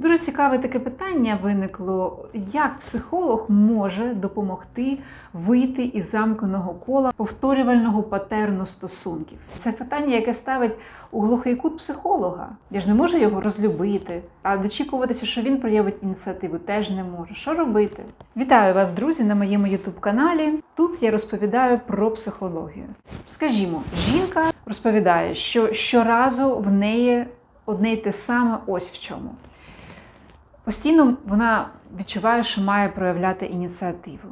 Дуже цікаве таке питання виникло: як психолог може допомогти вийти із замкненого кола повторювального патерну стосунків? Це питання, яке ставить у глухий кут психолога. Я ж не можу його розлюбити, а дочікуватися, що він проявить ініціативу, теж не можу. Що робити? Вітаю вас, друзі, на моєму ютуб-каналі. Тут я розповідаю про психологію. Скажімо, жінка розповідає, що щоразу в неї одне й те саме ось в чому. Постійно вона відчуває, що має проявляти ініціативу.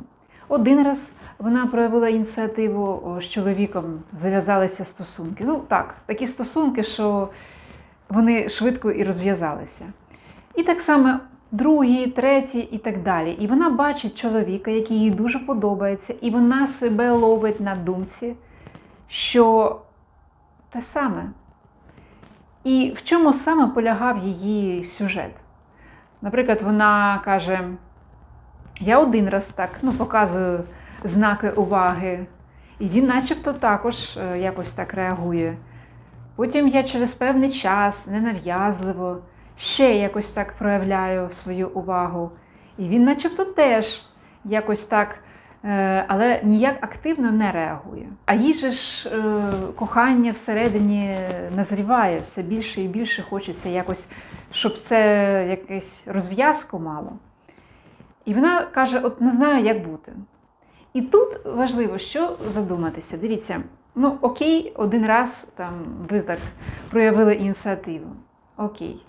Один раз вона проявила ініціативу з чоловіком, зав'язалися стосунки. Ну так, такі стосунки, що вони швидко і розв'язалися. І так само другий, третій і так далі. І вона бачить чоловіка, який їй дуже подобається, і вона себе ловить на думці, що те саме. І в чому саме полягав її сюжет? Наприклад, вона каже: я один раз так ну, показую знаки уваги, і він начебто також е, якось так реагує. Потім я через певний час ненав'язливо ще якось так проявляю свою увагу. І він начебто теж якось так, але ніяк активно не реагує. А їй ж е, кохання всередині назріває все більше і більше хочеться якось, щоб це якесь розв'язку мало. І вона каже: от не знаю, як бути. І тут важливо, що задуматися. Дивіться, ну окей, один раз там ви так проявили ініціативу. Окей.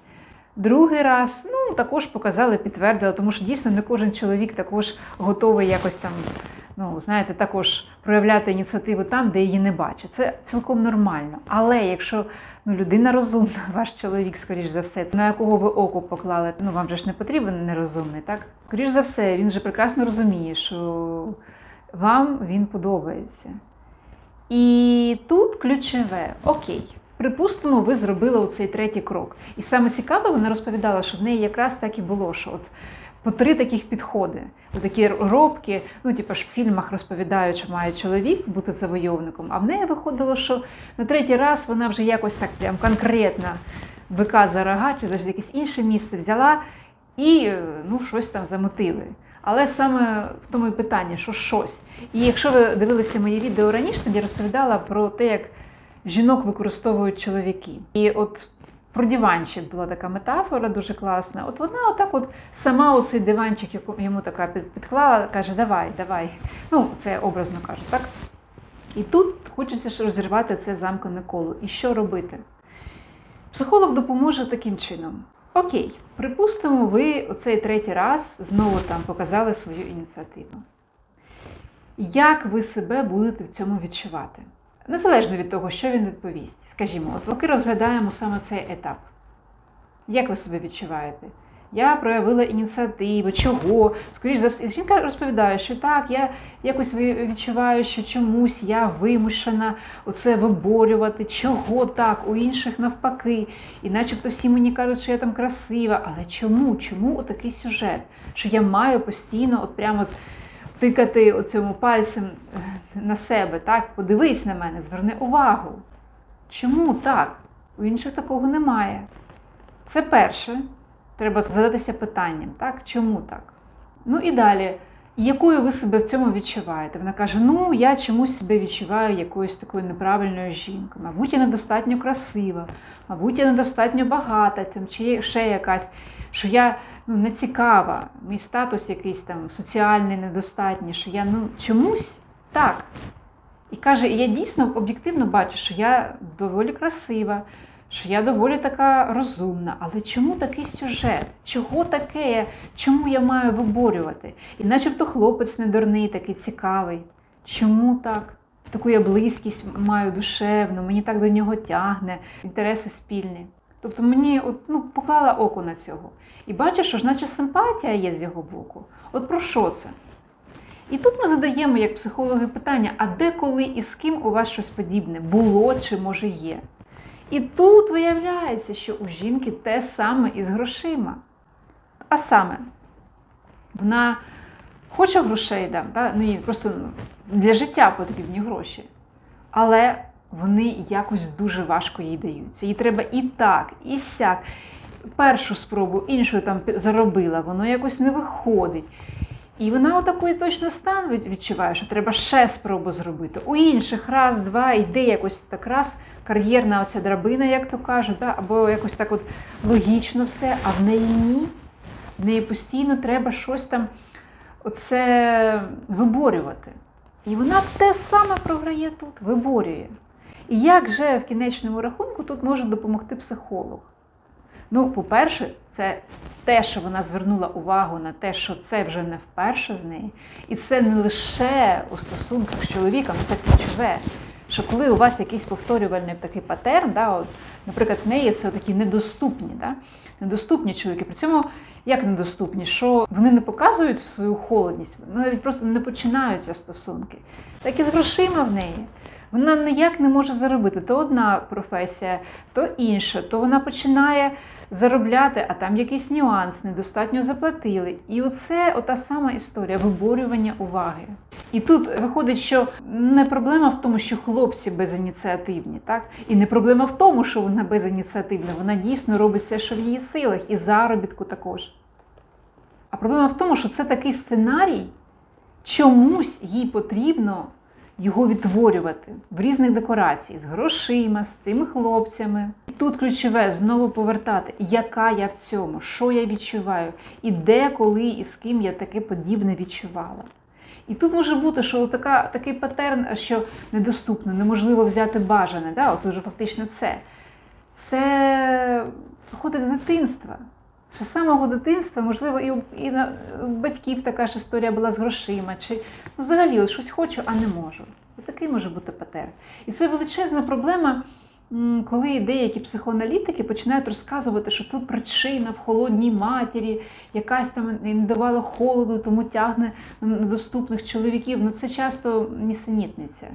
Другий раз, ну, також показали, підтвердили, тому що дійсно не кожен чоловік також готовий якось там, ну, знаєте, також проявляти ініціативу там, де її не бачить. Це цілком нормально. Але якщо ну, людина розумна, ваш чоловік, скоріш за все, на якого ви око поклали, ну вам же ж не потрібен нерозумний, так? Скоріш за все, він же прекрасно розуміє, що вам він подобається. І тут ключове окей. Припустимо, ви зробили оцей третій крок. І саме цікаве, вона розповідала, що в неї якраз так і було, що от по три таких підходи. Такі робки, ну, типу ж в фільмах розповідають, що має чоловік бути завойовником, а в неї виходило, що на третій раз вона вже якось так прям конкретно бика за рога, чи навіть якесь інше місце взяла і ну, щось там замотили. Але саме в тому і питання, що щось. І якщо ви дивилися моє відео раніше, я розповідала про те, як жінок використовують чоловіки. І от про диванчик була така метафора дуже класна. От вона отак от сама оцей диванчик йому така підклала, каже, давай, давай. Ну, це образно кажу, так? І тут хочеться ж розірвати це замкнене коло. І що робити? Психолог допоможе таким чином. Окей, припустимо, ви оцей третій раз знову там показали свою ініціативу. Як ви себе будете в цьому відчувати? Незалежно від того, що він відповість. Скажімо, от поки розглядаємо саме цей етап. Як ви себе відчуваєте? Я проявила ініціативу, чого? Скоріше за все, жінка розповідає, що так, я якось відчуваю, що чомусь я вимушена оце виборювати, чого так, у інших навпаки. І начебто всі мені кажуть, що я там красива. Але чому? Чому отакий сюжет? Що я маю постійно от прямо от тикати оцьому пальцем е, на себе, так? Подивись на мене, зверни увагу. Чому так? У інших такого немає. Це перше. Треба задатися питанням, так? Чому так? Ну і далі, якою ви себе в цьому відчуваєте? Вона каже: ну, я чомусь себе відчуваю якоюсь такою неправильною жінкою. Мабуть, я недостатньо красива, мабуть, я недостатньо багата, там, чи ще якась, що я ну, не цікава, мій статус якийсь там соціальний недостатній, що я ну, чомусь так. І каже, я дійсно об'єктивно бачу, що я доволі красива, що я доволі така розумна. Але чому такий сюжет? Чого таке? Чому я маю виборювати? І начебто хлопець не дурний, такий цікавий. Чому так? Таку я близькість маю душевну, мені так до нього тягне, інтереси спільні. Тобто мені от, ну, поклала око на цього. І бачу, що ж наче симпатія є з його боку. От про що це? І тут ми задаємо як психологи питання: а де, коли і з ким у вас щось подібне було чи може є? І тут виявляється, що у жінки те саме і з грошима. А саме, вона хоче грошей, да, да? ну, їй просто ну, для життя потрібні гроші. Але вони якось дуже важко їй даються. Їй треба і так, і сяк. першу спробу, іншу там заробила, воно якось не виходить. І вона отакий точно стан відчуває, що треба ще спробу зробити. У інших раз, два, йде якось так раз кар'єрна оця драбина, як то кажуть, да? або якось так от логічно все, а в неї ні. В неї постійно треба щось там оце виборювати. І вона те саме програє тут, виборює. І як же в кінечному рахунку тут може допомогти психолог? Ну, по-перше, це те, що вона звернула увагу на те, що це вже не вперше з неї. І це не лише у стосунках з чоловіком, це ключове. Що коли у вас якийсь повторювальний такий патерн, да, от, наприклад, в неї це такі недоступні, да, недоступні чоловіки. При цьому як недоступні, що вони не показують свою холодність, вони навіть просто не починаються стосунки. Так і з грошима в неї. Вона ніяк не може заробити. То одна професія, то інша, то вона починає заробляти, а там якийсь нюанс, недостатньо заплатили. І оце ота сама історія виборювання уваги. І тут виходить, що не проблема в тому, що хлопці безініціативні, так? І не проблема в тому, що вона безініціативна. Вона дійсно робить все, що в її силах, і заробітку також. А проблема в тому, що це такий сценарій, чомусь їй потрібно його відтворювати в різних декораціях з грошима, з цими хлопцями. І тут ключове знову повертати, яка я в цьому, що я відчуваю, і де, коли і з ким я таке подібне відчувала. І тут може бути, що така, такий патерн, що недоступно, неможливо взяти бажане. Да? От вже фактично це. Це походить з дитинства. Що з самого дитинства, можливо, і, у- і на батьків така ж історія була з грошима, чи ну, взагалі от щось хочу, а не можу. Такий може бути патерн. І це величезна проблема, коли деякі психоаналітики починають розказувати, що тут причина в холодній матері, якась там їм давала холоду, тому тягне на недоступних чоловіків. Ну це часто нісенітниця.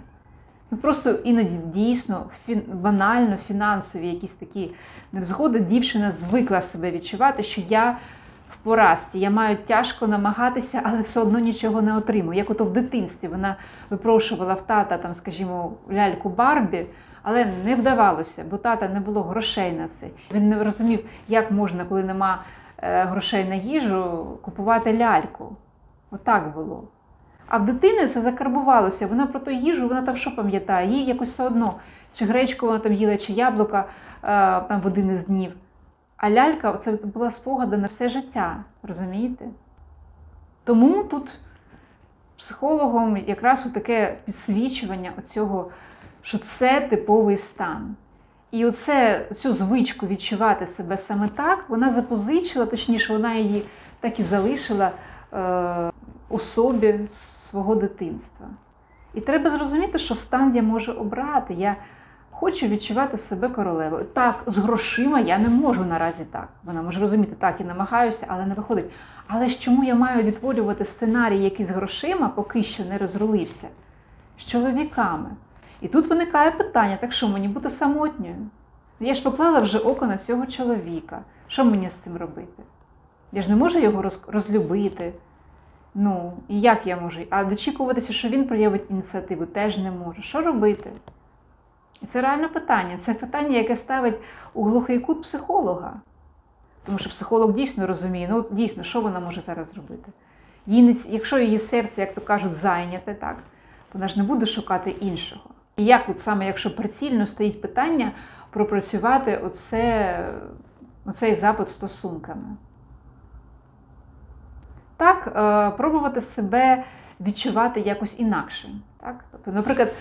Ну, просто іноді дійсно фін, банально фінансові якісь такі невзгоди дівчина звикла себе відчувати, що я в поразці, я маю тяжко намагатися, але все одно нічого не отримую. Як ото в дитинстві вона випрошувала в тата, там, скажімо, ляльку Барбі, але не вдавалося, бо тата не було грошей на це. Він не розумів, як можна, коли нема е, грошей на їжу, купувати ляльку. Отак було. А в дитини це закарбувалося. Вона про ту їжу, вона там що пам'ятає, їй якось все одно, чи гречку вона там їла, чи яблука е, там в один із днів. А лялька це була спогада на все життя, розумієте? Тому тут психологом якраз таке підсвічування оцього, що це типовий стан. І оце, цю звичку відчувати себе саме так, вона запозичила, точніше, вона її так і залишила у собі з свого дитинства. І треба зрозуміти, що стан я можу обрати. Я хочу відчувати себе королевою. Так, з грошима я не можу наразі так. Вона може розуміти, так, я намагаюся, але не виходить. Але ж чому я маю відтворювати сценарій, який з грошима поки що не розрулився? З чоловіками. І тут виникає питання: так що мені бути самотньою? Я ж поклала вже око на цього чоловіка. Що мені з цим робити? Я ж не можу його роз- розлюбити. Ну, і як я можу? А дочікуватися, що він проявить ініціативу, теж не можу. Що робити? І це реальне питання. Це питання, яке ставить у глухий кут психолога. Тому що психолог дійсно розуміє, ну дійсно, що вона може зараз не ц- якщо її серце, як то кажуть, зайняте, так, вона ж не буде шукати іншого. І як, от саме якщо прицільно стоїть питання пропрацювати оце, оцей запит стосунками. Так, е, пробувати себе відчувати якось інакше. Так? Тобто, наприклад,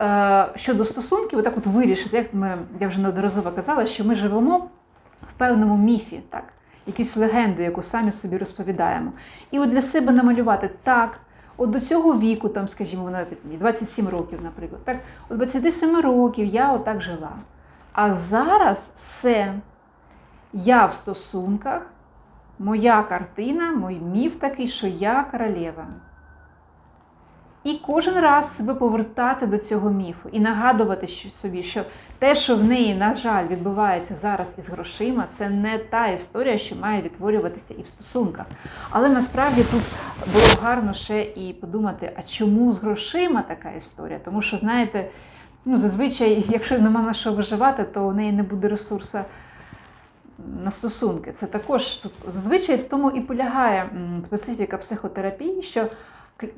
е, щодо стосунків, отак от вирішити, як ми, я вже неодноразово казала, що ми живемо в певному міфі, так? якусь легенду, яку самі собі розповідаємо. І от для себе намалювати так. От до цього віку, там, скажімо, вона 27 років, наприклад, так, от 27 років я отак жила. А зараз все. Я в стосунках, моя картина, мій міф такий, що я королева. І кожен раз себе повертати до цього міфу і нагадувати собі, що те, що в неї, на жаль, відбувається зараз із грошима, це не та історія, що має відтворюватися і в стосунках. Але насправді тут було гарно ще і подумати, а чому з грошима така історія? Тому що, знаєте, ну, зазвичай, якщо нема на що виживати, то у неї не буде ресурсу на стосунки. Це також тут зазвичай в тому і полягає специфіка психотерапії, що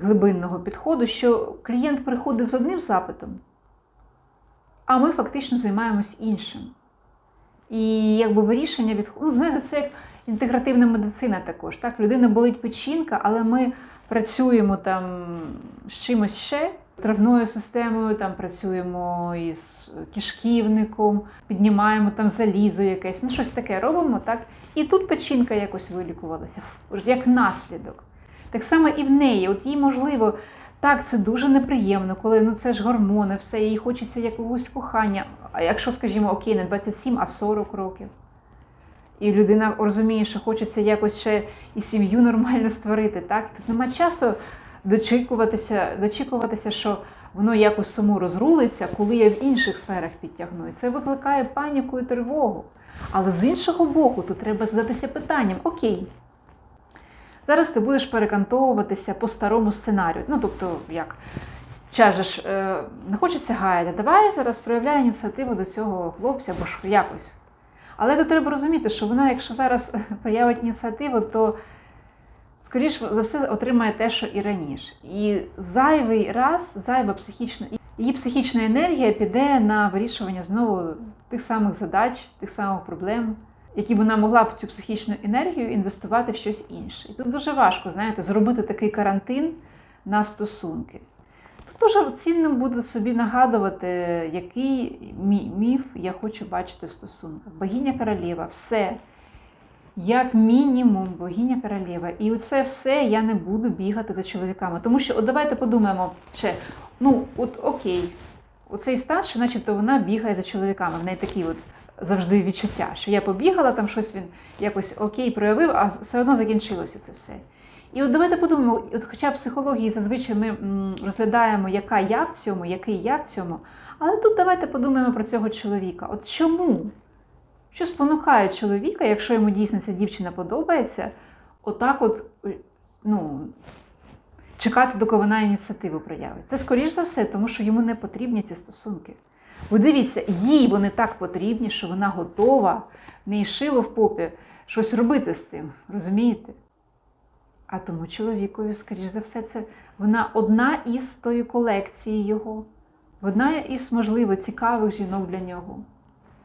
глибинного підходу, що клієнт приходить з одним запитом, а ми фактично займаємось іншим. І якби вирішення від ну, знаєте, це як інтегративна медицина також. Так? Людина болить печінка, але ми працюємо там з чимось ще. Травною системою, там працюємо із кишківником, піднімаємо там залізо якесь, ну щось таке робимо, так? І тут печінка якось вилікувалася, як наслідок. Так само і в неї. От їй можливо, так, це дуже неприємно, коли ну це ж гормони, все, їй хочеться якогось кохання. А якщо, скажімо, окей, не 27, а 40 років. І людина розуміє, що хочеться якось ще і сім'ю нормально створити, так? Тут нема часу дочікуватися, дочікуватися, що воно якось само розрулиться, коли я в інших сферах підтягну. І це викликає паніку і тривогу. Але з іншого боку, тут треба задатися питанням: окей, зараз ти будеш перекантовуватися по старому сценарію. Ну, тобто, як чажеш, е, не хочеться гаяти, давай зараз проявляй ініціативу до цього хлопця, або ж якось. Але тут треба розуміти, що вона, якщо зараз проявить ініціативу, то скоріш за все отримає те, що і раніше. І зайвий раз, зайва психічна, її психічна енергія піде на вирішування знову тих самих задач, тих самих проблем, які вона могла б цю психічну енергію інвестувати в щось інше. І тут дуже важко, знаєте, зробити такий карантин на стосунки. Тут дуже цінним буде собі нагадувати, який мі- міф я хочу бачити в стосунках. Богиня королева, все. Як мінімум, богиня королева. І оце все я не буду бігати за чоловіками. Тому що, от давайте подумаємо ще, ну, от окей, оцей стан, що начебто вона бігає за чоловіками. В неї такі от завжди відчуття, що я побігала, там щось він якось окей проявив, а все одно закінчилося це все. І от давайте подумаємо, от хоча в психології зазвичай ми розглядаємо, яка я в цьому, який я в цьому. Але тут давайте подумаємо про цього чоловіка. От чому? Що спонукає чоловіка, якщо йому дійсно ця дівчина подобається, отак от ну, чекати, доки вона ініціативу проявить. Це скоріш за все, тому що йому не потрібні ці стосунки. Ви дивіться, їй вони так потрібні, що вона готова, в неї шило в попі щось робити з цим, розумієте? А тому чоловікові, скоріш за все, це вона одна із тої колекції його, одна із, можливо, цікавих жінок для нього.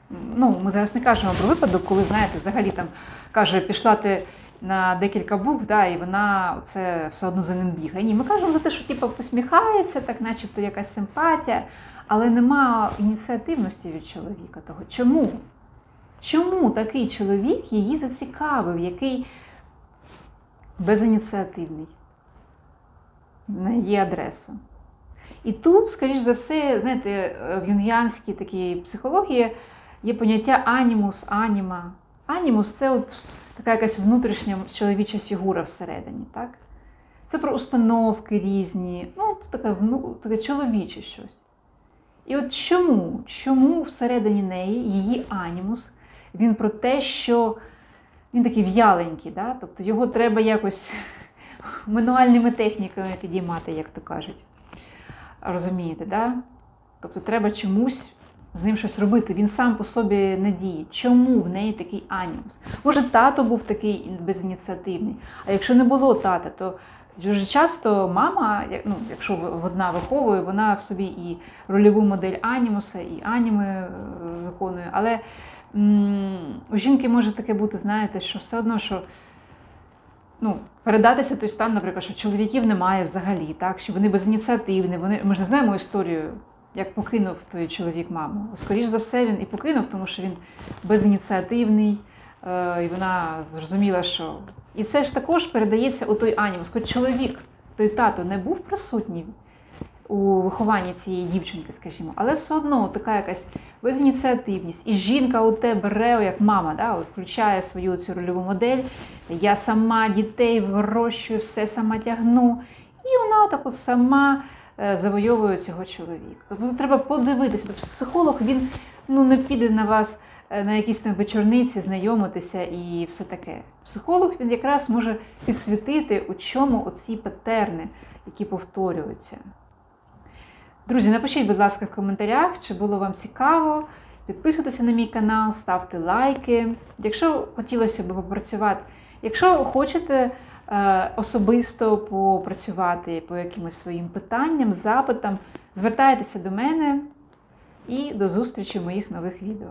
Ну, ми зараз не кажемо про випадок, коли, знаєте, взагалі там каже, пішла ти на декілька букв, да, і вона це все одно за ним бігає. Ні, ми кажемо за те, що типу, посміхається, так начебто якась симпатія, але нема ініціативності від чоловіка того. Чому? Чому такий чоловік її зацікавив, який безініціативний на її адресу? І тут, скоріш за все, знаєте, в юнгіанській такій психології є поняття анімус, аніма. Анімус це от така якась внутрішня чоловіча фігура всередині. так? Це про установки різні, ну, таке, ну, таке чоловіче щось. І от чому? Чому всередині неї її анімус, він про те, що він такий в'яленький, да? тобто його треба якось мануальними техніками підіймати, як то кажуть. Розумієте, да? Тобто треба чомусь з ним щось робити. Він сам по собі не діє. Чому в неї такий анімус? Може, тато був такий безініціативний, а якщо не було тата, то дуже часто мама, ну, якщо одна виховує, вона в собі і рольову модель анімуса, і аніми е, виконує. Але у жінки може таке бути, знаєте, що все одно, що ну, передатися той стан, наприклад, що чоловіків немає взагалі, так? що вони безініціативні, вони, ми ж не знаємо історію, як покинув той чоловік маму. Скоріш за все, він і покинув, тому що він безініціативний, е, і вона зрозуміла, що. І це ж також передається у той анімус. Хоч чоловік, той тато не був присутній у вихованні цієї дівчинки, скажімо, але все одно така якась безініціативність. І жінка у те бере, як мама, да, от включає свою цю рольову модель. Я сама дітей вирощую, все сама тягну. І вона так от сама завойовує цього чоловіка. Тобто треба подивитися. Тобто психолог він ну, не піде на вас е, на якісь там вечорниці, знайомитися і все таке. Психолог він якраз може підсвітити, у чому оці патерни, які повторюються. Друзі, напишіть, будь ласка, в коментарях, чи було вам цікаво. Підписуйтеся на мій канал, ставте лайки. Якщо хотілося б попрацювати, якщо хочете е, особисто попрацювати по якимось своїм питанням, запитам, звертайтеся до мене і до зустрічі в моїх нових відео.